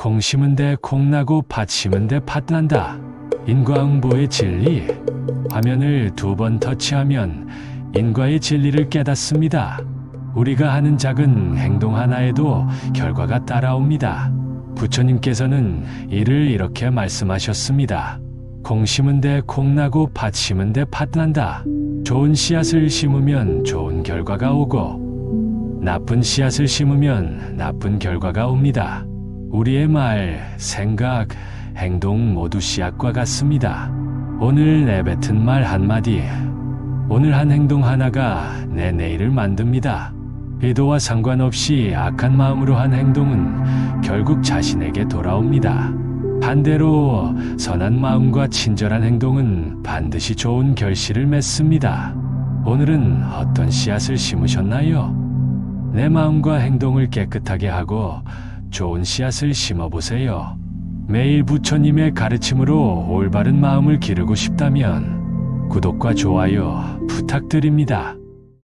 콩 심은 데 콩 나고 팥 심은 데팥 난다. 인과응보의 진리. 화면을 두 번 터치하면 인과의 진리를 깨닫습니다. 우리가 하는 작은 행동 하나에도 결과가 따라옵니다. 부처님께서는 이를 이렇게 말씀하셨습니다. 콩 심은 데 콩 나고 팥 심은 데팥 난다. 좋은 씨앗을 심으면 좋은 결과가 오고 나쁜 씨앗을 심으면 나쁜 결과가 옵니다. 우리의 말, 생각, 행동 모두 씨앗과 같습니다. 오늘 내뱉은 말 한마디, 오늘 한 행동 하나가 내 내일을 만듭니다. 의도와 상관없이 악한 마음으로 한 행동은 결국 자신에게 돌아옵니다. 반대로 선한 마음과 친절한 행동은 반드시 좋은 결실을 맺습니다. 오늘은 어떤 씨앗을 심으셨나요? 내 마음과 행동을 깨끗하게 하고 좋은 씨앗을 심어보세요. 매일 부처님의 가르침으로 올바른 마음을 기르고 싶다면 구독과 좋아요 부탁드립니다.